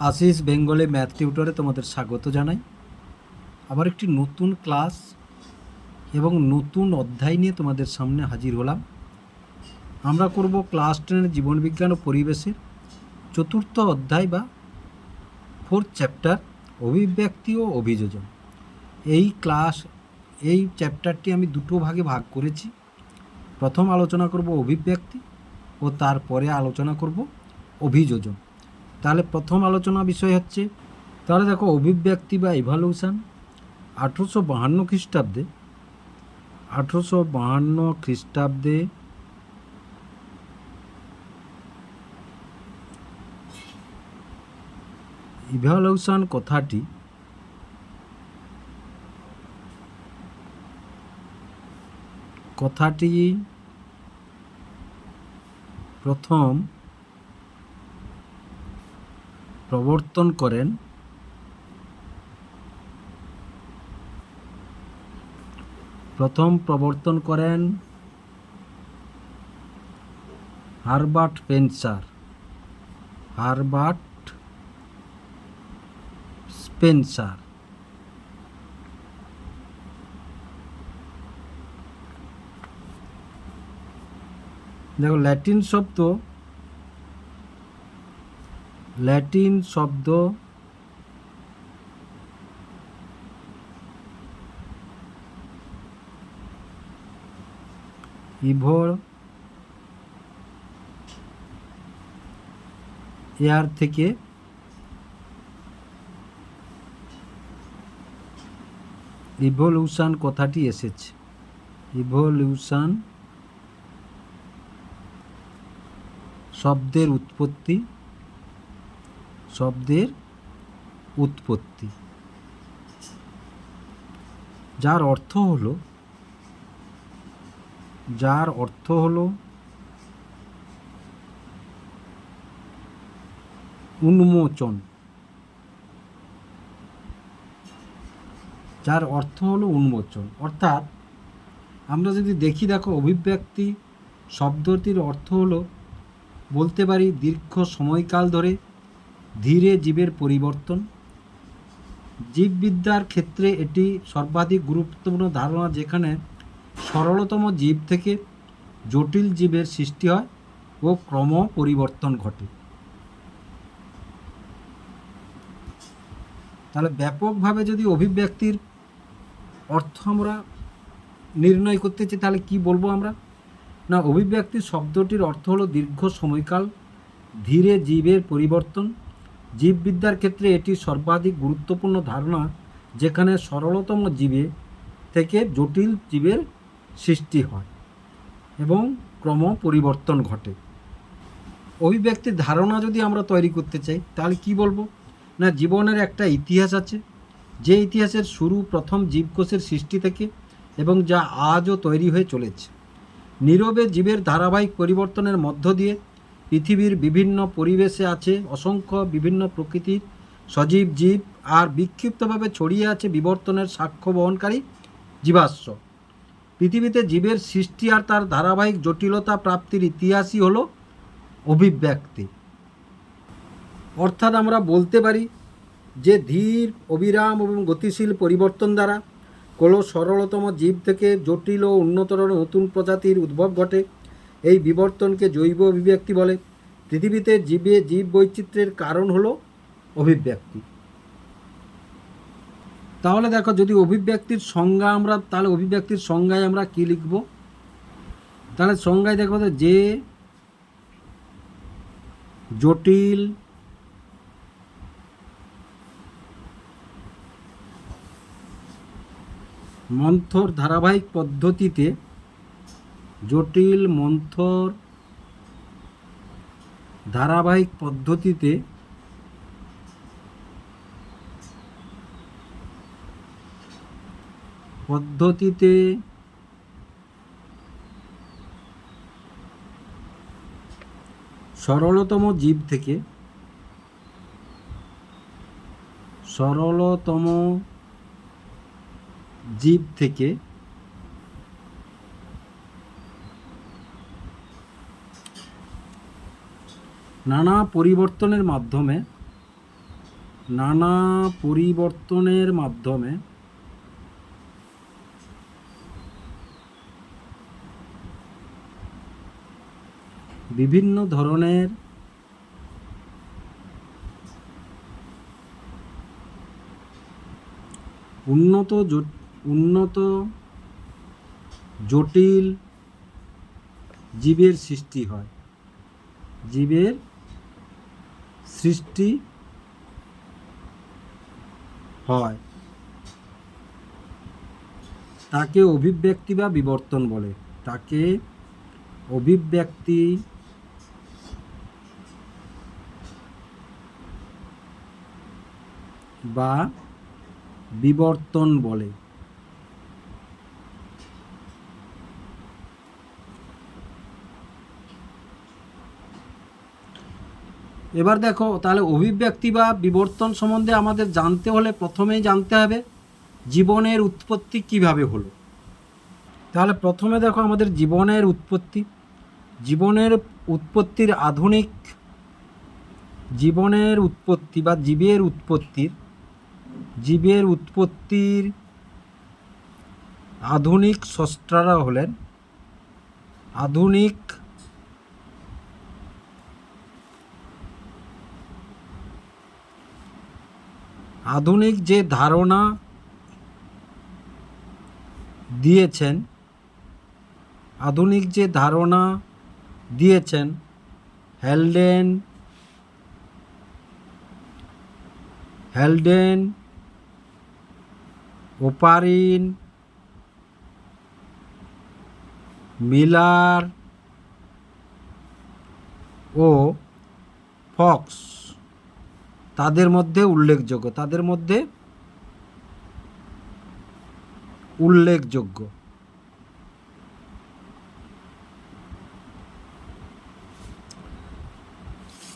আশিস বেঙ্গলে ম্যাথ টিউটরে তোমাদের স্বাগত জানাই। আবার একটি নতুন ক্লাস এবং নতুন অধ্যায় নিয়ে তোমাদের সামনে হাজির হলাম। আমরা করব ক্লাস টেনের জীবনবিজ্ঞান ও পরিবেশের চতুর্থ অধ্যায় বা ফোর্থ চ্যাপ্টার, অভিব্যক্তি ও অভিযোজন। এই ক্লাস, এই চ্যাপ্টারটি আমি দুটো ভাগে ভাগ করেছি। প্রথম আলোচনা করব অভিব্যক্তি ও তারপরে আলোচনা করব অভিযোজন। তাহলে প্রথম আলোচনা বিষয় হচ্ছে, তাহলে দেখো অভিব্যক্তি বা ইভালিউশন আঠেরোশো বাহান্ন খ্রিস্টাব্দে, আঠেরোশো বাহান্ন খ্রিস্টাব্দে ইভালিউশন কথাটি কথাটি প্রথম প্রবর্তন করেন প্রথম প্রবর্তন করেন হারবার্ট পেন্সার হারবার্ট স্পেন্সার। দেখো ল্যাটিন শব্দ ল্যাটিন শব্দ ইভোর এয়ার থেকে ইভলিউশন কথাটি এসেছে। ইভলিউশন শব্দের উৎপত্তি শব্দের উৎপত্তি। যার অর্থ হলো, যার অর্থ হলো উন্মোচন। যার অর্থ হলো উন্মোচন। অর্থাৎ আমরা যদি দেখি, দেখো, অভিব্যক্তি শব্দটির অর্থ হলো, বলতে পারি দীর্ঘ সময়কাল ধরে ধীরে জীবের পরিবর্তন। জীববিদ্যার ক্ষেত্রে এটি সর্বাধিক গুরুত্বপূর্ণ ধারণা যেখানে সরলতম জীব থেকে জটিল জীবের সৃষ্টি হয় ও ক্রম পরিবর্তন ঘটে। তাহলে ব্যাপকভাবে যদি অভিব্যক্তির অর্থ আমরা নির্ণয় করতে চাই, তাহলে কি বলব আমরা? না অভিব্যক্তি শব্দটির অর্থ হলো দীর্ঘ সময়কাল, ধীরে জীবের পরিবর্তন জীববিদ্যার ক্ষেত্রে এটি সর্বাধিক গুরুত্বপূর্ণ ধারণা, যেখানে সরলতম জীবে থেকে জটিল জীবের সৃষ্টি হয় এবং ক্রম পরিবর্তন ঘটে। অভিব্যক্তির ধারণা যদি আমরা তৈরি করতে চাই, তাহলে কি বলব? না, জীবনের একটা ইতিহাস আছে, যে ইতিহাসের শুরু প্রথম জীবকোষের সৃষ্টি থেকে এবং যা আজও তৈরি হয়ে চলেছে। নীরবে জীবের ধারাবাহিক পরিবর্তনের মধ্য দিয়ে পৃথিবীর বিভিন্ন পরিবেশে আছে অসংখ্য বিভিন্ন প্রকৃতির সজীব জীব আর বিক্ষিপ্তভাবে ছড়িয়ে আছে বিবর্তনের সাক্ষ্য বহনকারী জীবাশ্ম। পৃথিবীতে জীবের সৃষ্টি আর তার ধারাবাহিক জটিলতা প্রাপ্তির ইতিহাসই হলো অভিব্যক্তি। অর্থাৎ আমরা বলতে পারি যে ধীর, অবিরাম এবং গতিশীল পরিবর্তন দ্বারা কোনো সরলতম জীব থেকে জটিল ও উন্নতর নতুন প্রজাতির উদ্ভব ঘটে। এই বিবর্তনকে জৈব অভিব্যক্তি বলে। পৃথিবীতে জীবে জীব বৈচিত্র্যের কারণ হলো অভিব্যক্তি। তাহলে দেখো, যদি অভিব্যক্তির সংজ্ঞা আমরা, তাহলে অভিব্যক্তির সংজ্ঞায় আমরা কি লিখব? তাহলে সংজ্ঞায় দেখো যে জটিল মন্থর ধারাবাহিক পদ্ধতিতে জটিল মন্থর ধারাবাহিক পদ্ধতিতে পদ্ধতিতে সরলতম জীব থেকে সরলতম জীব থেকে নানা পরিবর্তনের মাধ্যমে, নানা পরিবর্তনের মাধ্যমে বিভিন্ন ধরনের উন্নত উন্নত জটিল জীবের সৃষ্টি হয়। জীবের সৃষ্টি হয়। তাকে অভিব্যক্তি বা বিবর্তন বলে। তাকে অভিব্যক্তি বা বিবর্তন বলে। এবার দেখো, তাহলে অভিব্যক্তি বা বিবর্তন সম্বন্ধে আমাদের জানতে হলে প্রথমেই জানতে হবে জীবনের উৎপত্তি কীভাবে হলো। তাহলে প্রথমে দেখো আমাদের জীবনের উৎপত্তি। জীবনের উৎপত্তির আধুনিক জীবনের উৎপত্তি বা জীবের উৎপত্তির জীবের উৎপত্তির আধুনিক স্রষ্টারা হলেন, আধুনিক আধুনিক যে ধারণা দিয়েছেন আধুনিক যে ধারণা দিয়েছেন হ্যালডেন হ্যালডেন ওপারিন মিলার ও ফক্স তাদের মধ্যে উল্লেখযোগ্য, তাদের মধ্যে উল্লেখযোগ্য।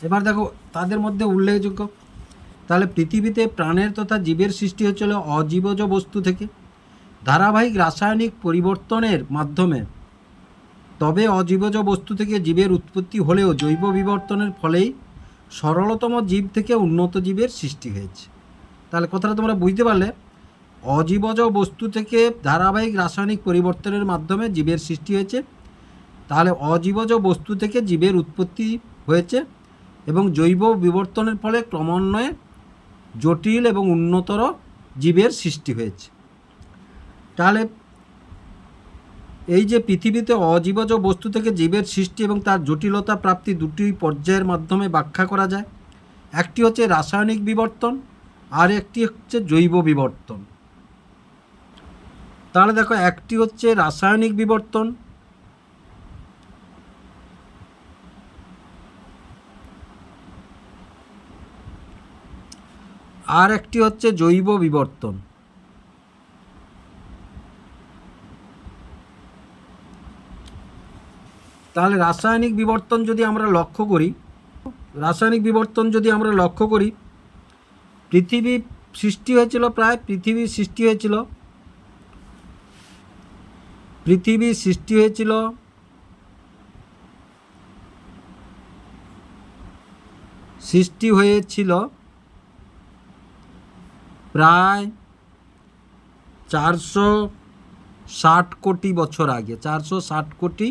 এবার দেখো, তাদের মধ্যে উল্লেখযোগ্য, তাহলে পৃথিবীতে প্রাণের তথা জীবের সৃষ্টি হচ্ছিল অজীবজ বস্তু থেকে। ধারাবাহিক রাসায়নিক পরিবর্তনের মাধ্যমে, তবে অজীবজ বস্তু থেকে জীবের উৎপত্তি হলেও জৈব বিবর্তনের ফলেই সরলতম জীব থেকে উন্নত জীবের সৃষ্টি হয়েছে। তাহলে কথাটা তোমরা বুঝতে পারলে, অজীবজ বস্তু থেকে ধারাবাহিক রাসায়নিক পরিবর্তনের মাধ্যমে জীবের সৃষ্টি হয়েছে। তাহলে অজীবজ বস্তু থেকে জীবের উৎপত্তি হয়েছে এবং জৈব বিবর্তনের ফলে ক্রমান্বয়ে জটিল এবং উন্নতর জীবের সৃষ্টি হয়েছে। তাহলে এই যে পৃথিবীতে অজীবজ বস্তু থেকে জীবের সৃষ্টি এবং তার জটিলতা প্রাপ্তি দুটি পর্যায়ের মাধ্যমে ব্যাখ্যা করা যায়। একটি হচ্ছে রাসায়নিক বিবর্তন, আর একটি হচ্ছে জৈব বিবর্তন। তাহলে দেখো, একটি হচ্ছে রাসায়নিক বিবর্তন, আর একটি হচ্ছে জৈব বিবর্তন। তাহলে রাসায়নিক বিবর্তন যদি আমরা লক্ষ্য করি, রাসায়নিক বিবর্তন যদি আমরা লক্ষ্য করি, পৃথিবী সৃষ্টি হয়েছিল প্রায়, পৃথিবী সৃষ্টি হয়েছিল, পৃথিবী সৃষ্টি হয়েছিল সৃষ্টি হয়েছিল প্রায় চারশো ষাট কোটি বছর আগে, চারশো ষাট কোটি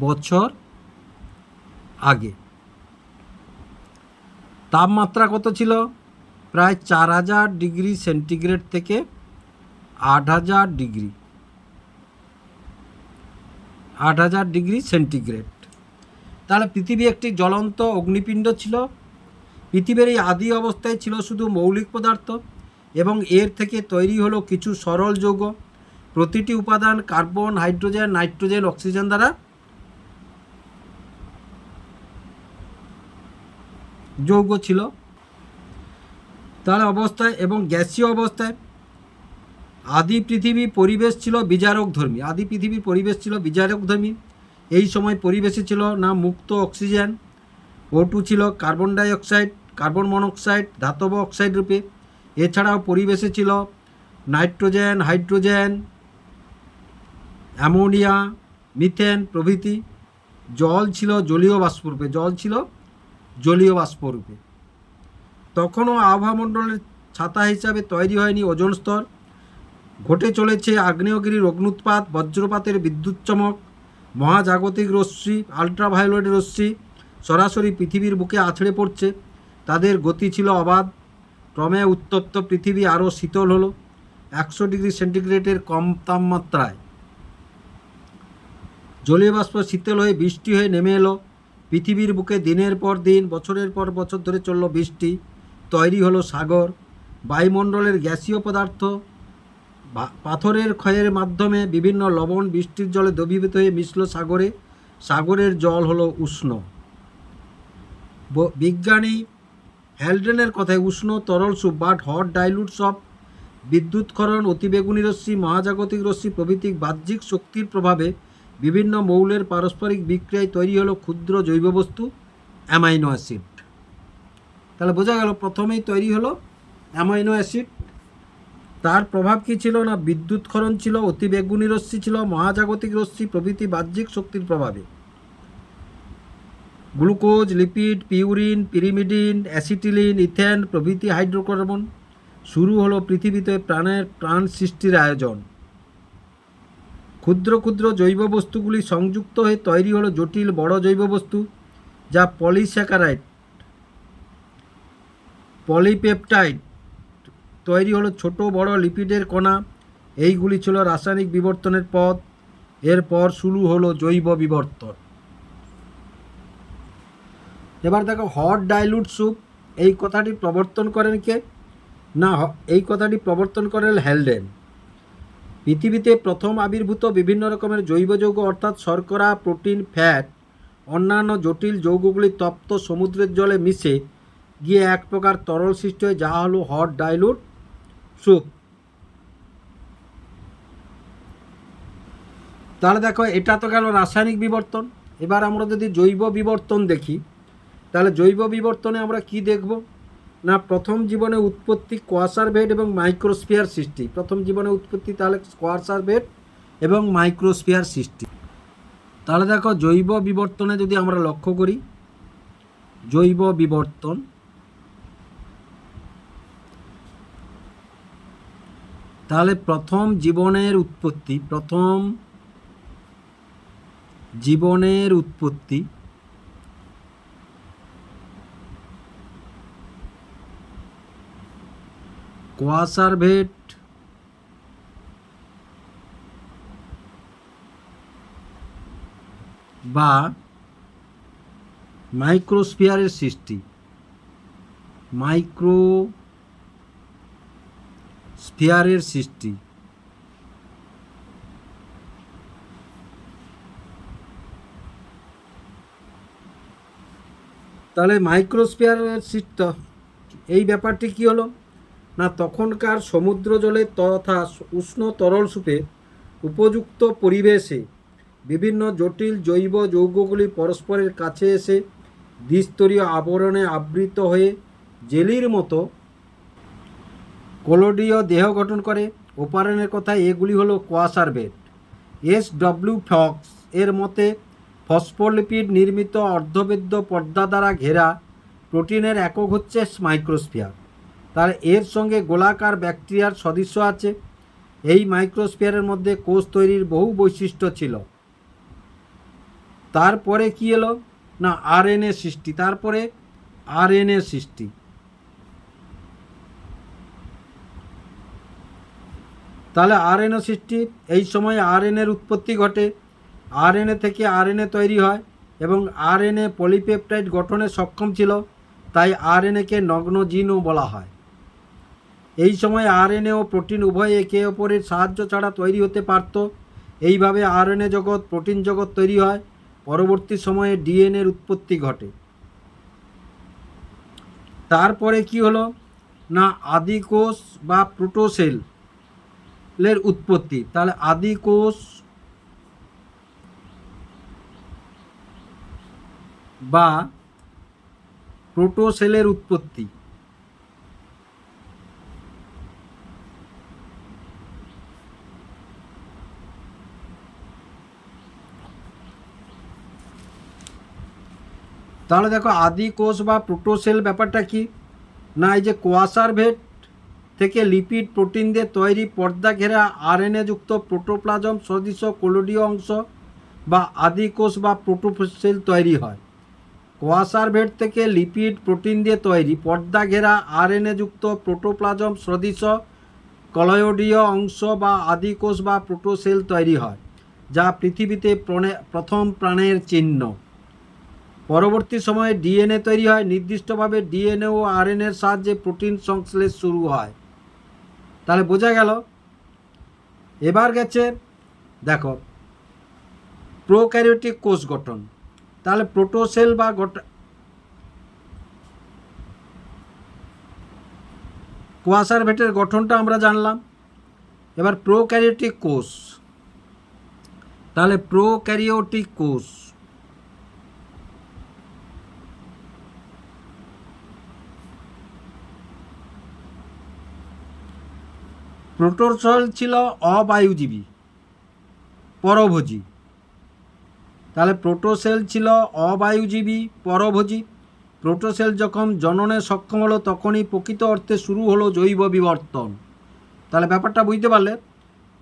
বছর আগে। তাপমাত্রা কত ছিল? প্রায় চার হাজার ডিগ্রি সেন্টিগ্রেড থেকে আট হাজার ডিগ্রি। আট হাজার ডিগ্রি সেন্টিগ্রেড। তাহলে পৃথিবী একটি জ্বলন্ত অগ্নিপিণ্ড ছিল। পৃথিবীর এই আদি অবস্থায় ছিল শুধু মৌলিক পদার্থ এবং এর থেকে তৈরি হলো কিছু সরল যৌগ। প্রতিটি উপাদান কার্বন, হাইড্রোজেন, নাইট্রোজেন, অক্সিজেন দ্বারা যৌগ ছিল। তার অবস্থায় এবং গ্যাসীয় অবস্থায় আদি পৃথিবী পরিবেশ ছিল বিজারক ধর্মী। আদি পৃথিবীর পরিবেশ ছিল বিজারক ধর্মী। এই সময় পরিবেশে ছিল না মুক্ত অক্সিজেন। ও টু ছিল carbon dioxide carbon monoxide ধাতব অক্সাইড রূপে। এছাড়াও পরিবেশে ছিল নাইট্রোজেন, হাইড্রোজেন, অ্যামোনিয়া, মিথেন প্রভৃতি। জল ছিল জলীয় বাষ্পরূপে জল ছিল জলীয় বাষ্পরূপে তখনও আবহাওয়ামণ্ডলের ছাতা হিসাবে তৈরি হয়নি ওজোন স্তর। ঘটে চলেছে আগ্নেয়গিরির অগ্নুৎপাত বজ্রপাতের বিদ্যুৎ চমক, মহাজাগতিক রশ্মি, আল্ট্রাভায়োলেট রশ্মি, সরাসরি পৃথিবীর বুকে আছড়ে পড়ছে। তাদের গতি ছিল অবাধ। ক্রমে উত্তপ্ত পৃথিবী আরও শীতল হলো। একশো ডিগ্রি সেন্টিগ্রেডের কম তাপমাত্রায়। জলীয় বাষ্প শীতল হয়ে বৃষ্টি হয়ে নেমে এলো। পৃথিবীর বুকে দিনের পর দিন, বছরের পর বছর ধরে চলল বৃষ্টি। তৈরি হলো সাগর। বায়ুমণ্ডলের গ্যাসীয় পদার্থ পাথরের ক্ষয়ের মাধ্যমে বিভিন্ন লবণ বৃষ্টির জলে দ্রবীভূত হয়ে মিশল সাগরে। সাগরের জল হলো উষ্ণ। বিজ্ঞানী হ্যালডেনের কথায় উষ্ণ, তরল soup but hot dilutes of বিদ্যুৎকরণ অতিবেগুনি রশ্মি, মহাজাগতিক রশ্মি প্রভৃতি বাহ্যিক শক্তির প্রভাবে বিভিন্ন মৌলের পারস্পরিক বিক্রিয়ায় তৈরি হলো ক্ষুদ্র জৈব বস্তু অ্যামাইনো অ্যাসিড। তাহলে বোঝা গেল, প্রথমেই তৈরি হলো অ্যামাইনো অ্যাসিড। তার প্রভাব কী ছিল না? বিদ্যুৎক্ষরণ ছিল, অতিবেগুনি রশ্মি ছিল, মহাজাগতিক রশ্মি, প্রভৃতি বাহ্যিক শক্তির প্রভাবে। Glucose, lipid, purine, pyrimidine, acetylene, ethane, প্রভৃতি হাইড্রোকার্বন। শুরু হলো পৃথিবীতে প্রাণের প্রাণ সৃষ্টির আয়োজন। ক্ষুদ্র ক্ষুদ্র জৈব বস্তুগুলি সংযুক্ত হয়ে তৈরি হলো জটিল বড় জৈব বস্তু, যা পলিস্যাকারাইড, পলিপেপটাইড তৈরি হলো ছোট বড় লিপিডের কণা। এইগুলি ছিল রাসায়নিক বিবর্তনের পথ। এরপর শুরু হলো জৈব বিবর্তন। এবার দেখো, হট ডাইলুট স্যুপ এই কথাটি প্রবর্তন করেন কে? না এই কথাটি প্রবর্তন করেন হ্যালডেন পৃথিবীতে প্রথম আবির্ভূত বিভিন্ন রকমের জৈব যৌগ অর্থাৎ শর্করা, প্রোটিন, ফ্যাট, অন্যান্য জটিল যৌগগুলি তপ্ত সমুদ্রের জলে মিশে গিয়ে এক প্রকার তরল সৃষ্টি হয়, যা হলো হট ডাইলুট স্যুপ তাহলে দেখো, এটা তো গেল রাসায়নিক বিবর্তন। এবার আমরা যদি জৈব বিবর্তন দেখি, তাহলে জৈব বিবর্তনে আমরা কি দেখব? না প্রথম জীবনে উৎপত্তি কোয়াসার বেড এবং মাইক্রোস্ফিয়ার সৃষ্টি? প্রথম জীবনে উৎপত্তি তাহলে কোয়াসার বেড এবং মাইক্রোস্ফিয়ার সৃষ্টি। তাহলে দেখো জৈব বিবর্তনে যদি আমরা লক্ষ্য করি, জৈব বিবর্তন তাহলে প্রথম জীবনের উৎপত্তি, প্রথম জীবনের উৎপত্তি কোয়াসারভেট বা মাইক্রোস্ফিয়ারের সৃষ্টি। মাইক্রো স্ফিয়ারের সৃষ্টি। তাহলে মাইক্রোস্ফিয়ারের সৃষ্টি এই ব্যাপারটি কি হলো? না তখনকার সমুদ্র জলে তথা উষ্ণ তরল সুপে উপযুক্ত পরিবেশে বিভিন্ন জটিল জৈব যৌগগুলি পরস্পরের কাছে এসে দ্বিস্তরীয় আবরণে আবৃত হয়ে জেলির মতো কোলোডীয় দেহ গঠন করে। ওপারেনের কথা এগুলি হলো coacervate S W Fox এর মতে ফসফোলিপিড নির্মিত অর্ধবেদ্য পর্দা দ্বারা ঘেরা প্রোটিনের একক হচ্ছে মাইক্রোস্ফিয়ার। তার এর সঙ্গে গোলাকার ব্যাকটেরিয়ার সদৃশ্য আছে। এই মাইক্রোস্ফিয়ারের মধ্যে কোষ তৈরির বহু বৈশিষ্ট্য ছিল। তারপরে কি এলো? না, আরএনএ সৃষ্টি। তারপরে আরএনএ সৃষ্টি। তাহলে আরএনএ সৃষ্টি, এই সময় আরএনএর উৎপত্তি ঘটে। আরএনএ থেকে আরএনএ তৈরি হয় এবং আর আরএনএ পলিপেপটাইড গঠনে সক্ষম ছিল। তাই আর আরএনএকে নগ্ন জিনও বলা হয়। এই সময় আরএনএ ও প্রোটিন উভয় একে অপরের সাহায্য ছাড়া তৈরি হতে পারত। এইভাবে আরএনএ জগৎ, প্রোটিন জগৎ তৈরি হয়। পরবর্তী সময়ে ডিএনএর উৎপত্তি ঘটে। তারপরে কি হলো? না, আদিকোষ বা প্রোটোসেল এর উৎপত্তি। তাহলে আদিকোষ বা প্রোটোসেলের উৎপত্তি। তাহলে দেখো আদি কোষ বা প্রোটোসেল ব্যাপারটা কি? না, এই যে কোয়াসার ভেট থেকে লিপিড প্রোটিন দিয়ে তৈরি পর্দা ঘেরা আরএনএ যুক্ত প্রোটোপ্লাজম সদৃশ কোলোডীয় অংশ বা আদি কোষ বা প্রোটোসেল তৈরি হয়। কোয়াসার ভেট থেকে লিপিড প্রোটিন দিয়ে তৈরি পর্দা ঘেরা আরএনএ যুক্ত প্রোটোপ্লাজম সদৃশ কলয়োডীয় অংশ বা আদি কোষ বা প্রোটোসেল তৈরি হয়, যা পৃথিবীতে প্রথম প্রাণের চিহ্ন। পরবর্তী সময়ে ডিএনএ তৈরি হয়। নির্দিষ্টভাবে ডিএনএ ও আরএনএর সাহায্যে প্রোটিন সংশ্লেষ শুরু হয়। তাহলে বোঝা গেল। এবার গেছে, দেখো, প্রোক্যারিওটিক কোষ গঠন। তাহলে প্রোটোসেল বা কোয়াসার ভেটের গঠনটা আমরা জানলাম। এবার প্রোক্যারিওটিক কোষ। তাহলে প্রোক্যারিওটিক কোষ প্রোটোসল ছিল অবায়ুজীবী, পরভোজী। তাহলে প্রোটোসেল ছিল অবায়ুজীবী, পরভোজী। প্রোটোসেল যখন জননে সক্ষম হলো, তখনই প্রকৃত অর্থে শুরু হলো জৈব বিবর্তন। তাহলে ব্যাপারটা বুঝতে পারলে,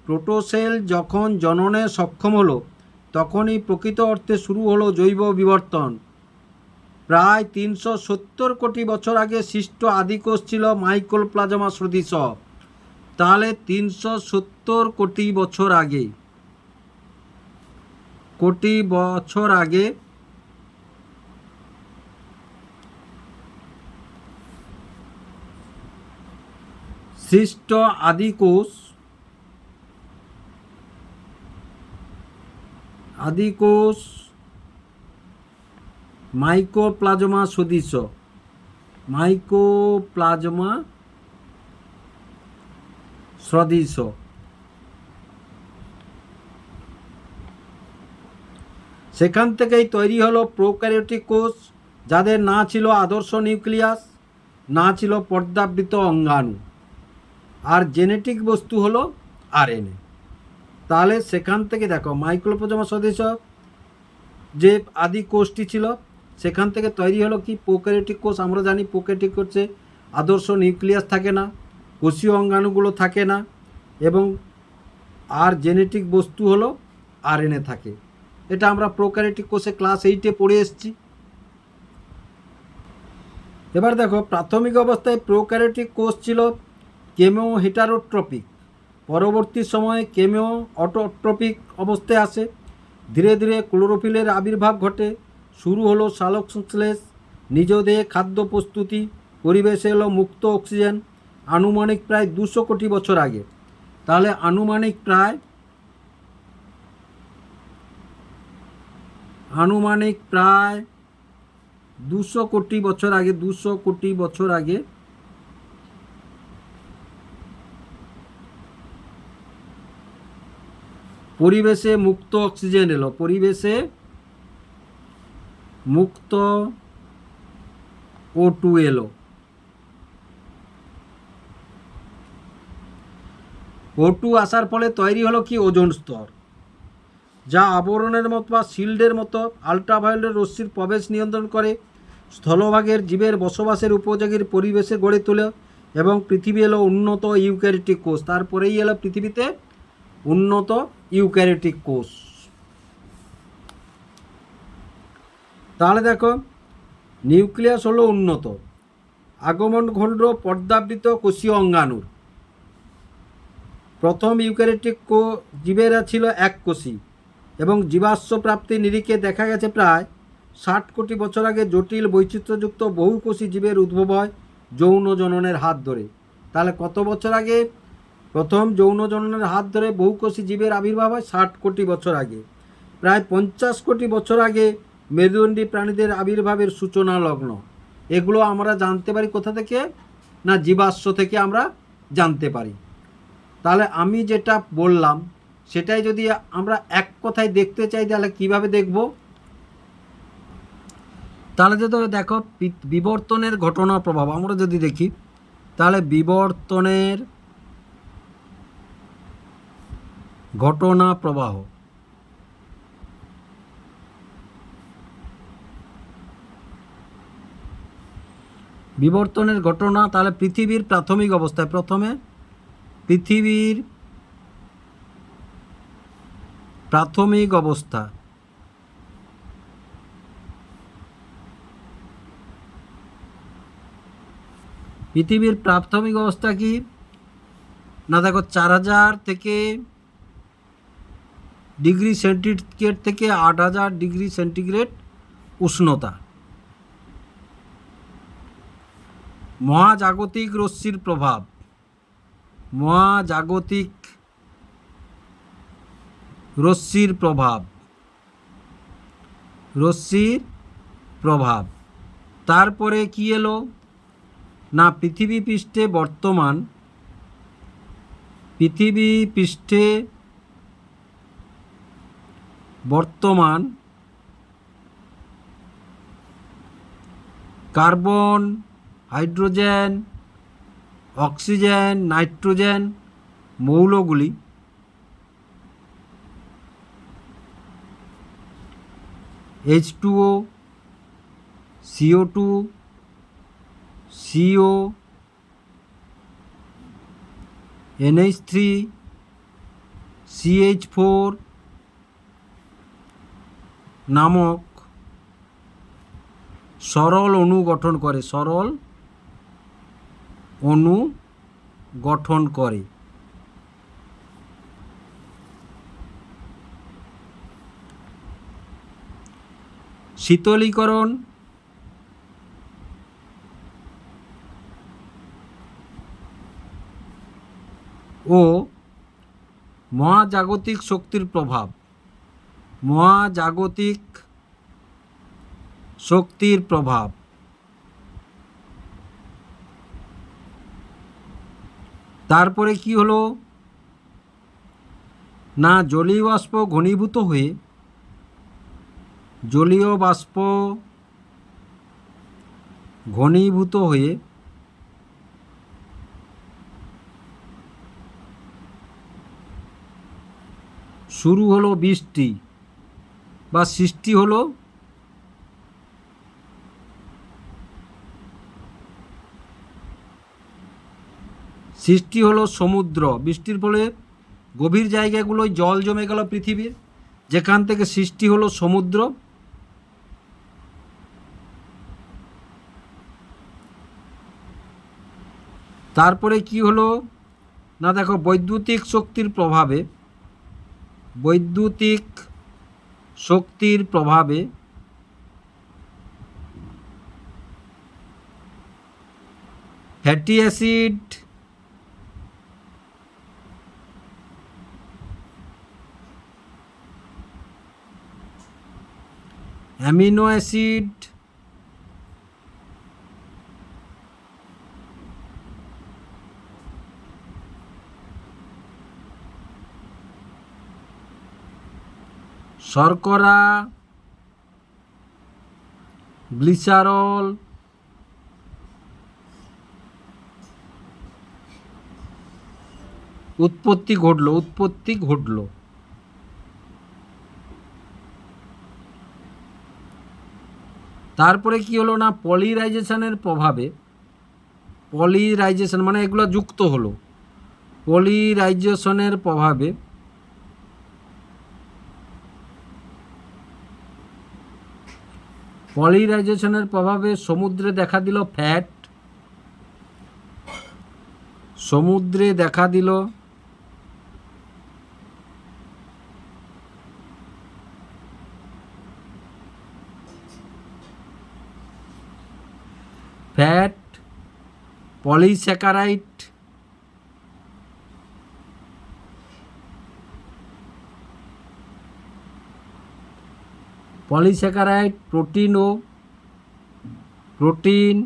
প্রোটোসেল যখন জননে সক্ষম হলো, তখনই প্রকৃত অর্থে শুরু হলো জৈব বিবর্তন। প্রায় তিনশো সত্তর কোটি বছর আগে সৃষ্ট আদিকোষ ছিল মাইক্রো প্লাজমা সদৃশ তাহলে তিনশো সত্তর কোটি বছর আগে, কোটি বছর আগে সৃষ্ট আদিকোষ আদিকোষ মাইক্রোপ্লাজমা সদৃশ মাইক্রোপ্লাজমা সদৃশ সেখান থেকেই তৈরি হলো প্রোক্যারিওটিক কোষ, যাদের না ছিল আদর্শ নিউক্লিয়াস, না ছিল পর্দাবৃত অঙ্গাণু। আর জেনেটিক বস্তু হলো আরএনএ। তাহলে সেখান থেকে দেখো মাইক্রোপ্লাজমা সদৃশ, যে আদি কোষটি ছিল, সেখান থেকে তৈরি হলো কি প্রোক্যারিওটিক কোষ? আমরা জানি প্রোক্যারিওটিক কোষে আদর্শ নিউক্লিয়াস থাকে না। কোষীয় অঙ্গাণুগুলো থাকে না এবং আর জেনেটিক বস্তু হলো আরএনএ থাকে। এটা আমরা প্রোক্যারিওটিক কোষে ক্লাস এইটে পড়ে এসেছি। এবার দেখো, প্রাথমিক অবস্থায় প্রোক্যারিওটিক কোষ ছিল কেমো হেটারোট্রপিক পরবর্তী সময়ে কেমো অটোট্রপিক অবস্থায় আসে। ধীরে ধীরে ক্লোরোফিলের আবির্ভাব ঘটে। শুরু হলো সালোক সংশ্লেষ, নিজ দেহে খাদ্য প্রস্তুতি, পরিবেশে এলো মুক্ত অক্সিজেন। আনুমানিক প্রায় দুশো কোটি বছর আগে। তাহলে আনুমানিক প্রায় আনুমানিক প্রায় দুশো কোটি বছর আগে, দুশো কোটি বছর আগে পরিবেশে মুক্ত অক্সিজেন এলো। পরিবেশে মুক্ত ও টু এলো। ও টু আসার ফলে তৈরি হলো কি ওজোন স্তর, যা আবরণের মতো বা শিল্ডের মতো আলট্রাভায়োলেট রশ্মির প্রবেশ নিয়ন্ত্রণ করে, স্থলভাগের জীবের বসবাসের উপযোগীর পরিবেশে গড়ে তোলে এবং পৃথিবী এলো উন্নত ইউক্যারিটিক কোষ। তারপরেই এলো পৃথিবীতে উন্নত ইউক্যারিটিক কোষ। তাহলে দেখো, নিউক্লিয়াস হলো উন্নত। আগমন ঘটল পর্দাবৃত কোষীয় অঙ্গাণুর। প্রথম ইউক্যারিটিক কো জীবেরা ছিল এক কোষী এবং জীবাশ্ম প্রাপ্তির নিরিখে দেখা গেছে প্রায় ষাট কোটি বছর আগে জটিল বৈচিত্র্যযুক্ত বহুকোষী জীবের উদ্ভব হয় যৌন জননের হাত ধরে। তাহলে কত বছর আগে? প্রথম যৌন জননের হাত ধরে বহুকোষী জীবের আবির্ভাব হয় ষাট কোটি বছর আগে। প্রায় পঞ্চাশ কোটি বছর আগে মেরুদণ্ডী প্রাণীদের আবির্ভাবের সূচনা লগ্ন। এগুলো আমরা জানতে পারি কোথা থেকে? না জীবাশ্ম থেকে আমরা জানতে পারি। তাহলে আমি যেটা বললাম, সেটাই যদি আমরা এক কথায় দেখতে চাই, তাহলে কীভাবে দেখব? তাহলে যদি দেখো বিবর্তনের ঘটনা প্রভাব, আমরা যদি দেখি, তাহলে বিবর্তনের ঘটনা প্রবাহ। বিবর্তনের ঘটনা, তাহলে পৃথিবীর প্রাথমিক অবস্থায় প্রথমে পৃথিবীর প্রাথমিক অবস্থা। পৃথিবীর প্রাথমিক অবস্থা কি? না, দেখো, চার হাজার থেকে ডিগ্রি সেন্টিগ্রেড থেকে আট হাজার ডিগ্রি সেন্টিগ্রেড উষ্ণতা। মহাজাগতিক রশ্মির প্রভাব। মহাজাগতিক রশ্মির প্রভাব। রশ্মির প্রভাব। তারপরে কি এলো? না, পৃথিবী পৃষ্ঠে বর্তমান। পৃথিবী পৃষ্ঠে বর্তমান carbon, hydrogen oxygen, nitrogen, মৌলগুলি H two two O CO two CO NH three CH four নামক সরল অণু গঠন করে, সরল অণু গঠন করে। শীতলীকরণ ও মহাজাগতিক শক্তির প্রভাব। মহাজাগতিক শক্তির প্রভাব। তারপরে কি হলো? না, জলীয় বাষ্প ঘনীভূত হয়ে জলীয় বাষ্প ঘনীভূত হয়ে শুরু হলো বৃষ্টি বা সৃষ্টি হলো সৃষ্টি হলো সমুদ্র। বৃষ্টির ফলে গভীর জায়গাগুলোয় জল জমে গেল পৃথিবীর। যেখান থেকে সৃষ্টি হলো সমুদ্র। তারপরে কি হলো? না, দেখো, বৈদ্যুতিক শক্তির প্রভাবে, বৈদ্যুতিক শক্তির প্রভাবে ফ্যাটি অ্যাসিড অ্যামিনো অ্যাসিড। শর্করা। গ্লিসারল। উৎপত্তি ঘটলো উৎপত্তি ঘটলো। তারপরে কি হলো না পলিরাইজেশনের প্রভাবে পলিরাইজেশন মানে এগুলো যুক্ত হলো। পলিরাইজেশনের প্রভাবে পলিরাইজেশনের প্রভাবে সমুদ্রে দেখা দিল ফ্যাট সমুদ্রে দেখা দিল ফ্যাট পলিস্যাকারাইট পলিস্যাকারাইট প্রোটিন ও প্রোটিন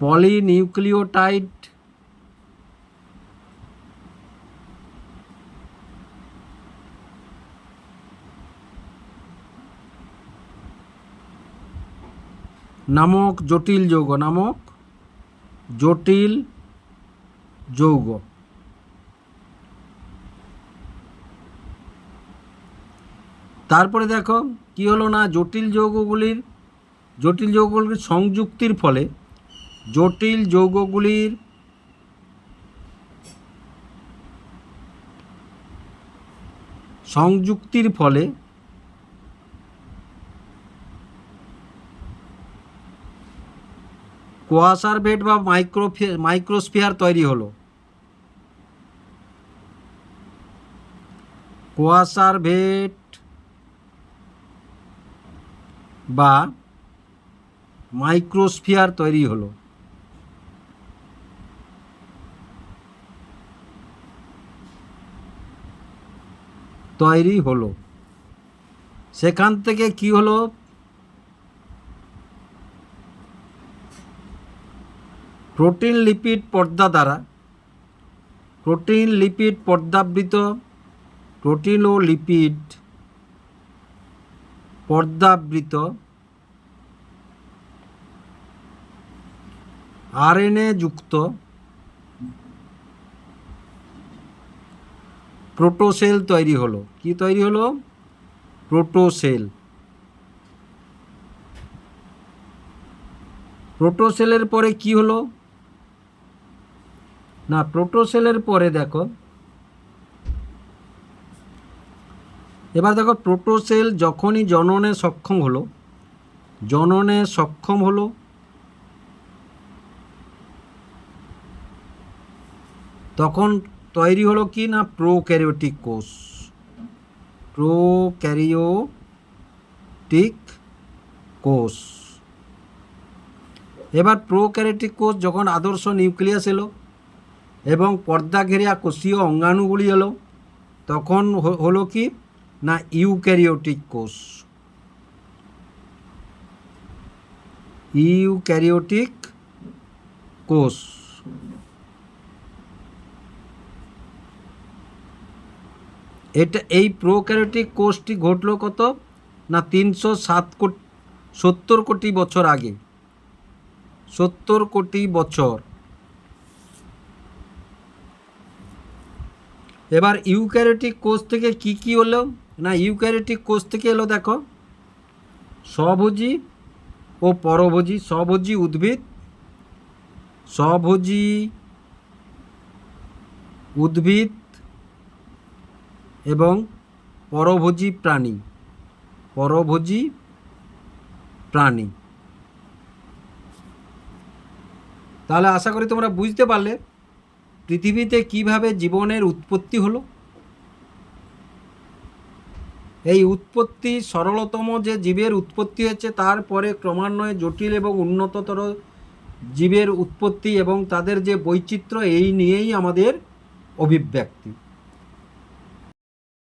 পলিনিউক্লিওটাইড নামক জটিল যৌগ, নামক জটিল যৌগ। তারপরে দেখো, কি হলো না? জটিল যৌগগুলির জটিল যৌগগুলির সংযুক্তির ফলে জটিল যৌগগুলির সংযুক্তির ফলে কোয়াসার বেড বা মাইক্রো মাইক্রোস্ফিয়ার তৈরি হলো। কোয়াসার ভেট বা মাইক্রোস্ফিয়ার তৈরি হলো। তৈরি হলো। সেখান থেকে কি হলো? প্রোটিন লিপিড পর্দা দ্বারা, প্রোটিন লিপিড পর্দাবৃত প্রোটিন ও লিপিড পর্দাবৃত আরএনএ যুক্ত প্রোটোসেল তৈরি হলো। কি তৈরি হলো? প্রোটোসেল। প্রোটোসেলের পরে কি হলো? না প্রোটোসেলের পরে দেখো। এবার দেখো প্রোটোসেল যখনই জননে সক্ষম হলো, জননে সক্ষম হলো, তখন তৈরি হলো কি না প্রোক্যারিওটিক কোষ। প্রোক্যারিওটিক কোষ। এবার প্রোক্যারিওটিক কোষ যখন আদর্শ নিউক্লিয়াস এলো এবং পর্দা ঘেরিয়া কোষীয় অঙ্গাণুগুলি এলো তখন হলো কি? না, ইউক্যারিওটিক কোষ। ইউক্যারিওটিক কোষ। এটা, এই প্রোক্যারিওটিক কোষটি ঘটলো কত? না, তিনশো সাত কোটি, সত্তর কোটি বছর আগে। সত্তর কোটি বছর। এবার ইউক্যারিওটিক কোষ থেকে কি কি হলো? না, ইউক্যারিওটিক কোষ থেকে এলো দেখো। স্বভোজী ও পরভোজী। স্বভোজী উদ্ভিদ স্বভোজী উদ্ভিদ এবং পরভোজী প্রাণী। পরভোজী প্রাণী। তাহলে আশা করি তোমরা বুঝতে পারলে। পৃথিবীতে কীভাবে জীবনের উৎপত্তি হলো? এই উৎপত্তি সরলতম যে জীবের উৎপত্তি হয়েছে তারপরে ক্রমান্বয়ে জটিল এবং উন্নততর জীবের উৎপত্তি এবং তাদের যে বৈচিত্র্য, এই নিয়েই আমাদের অভিব্যক্তি।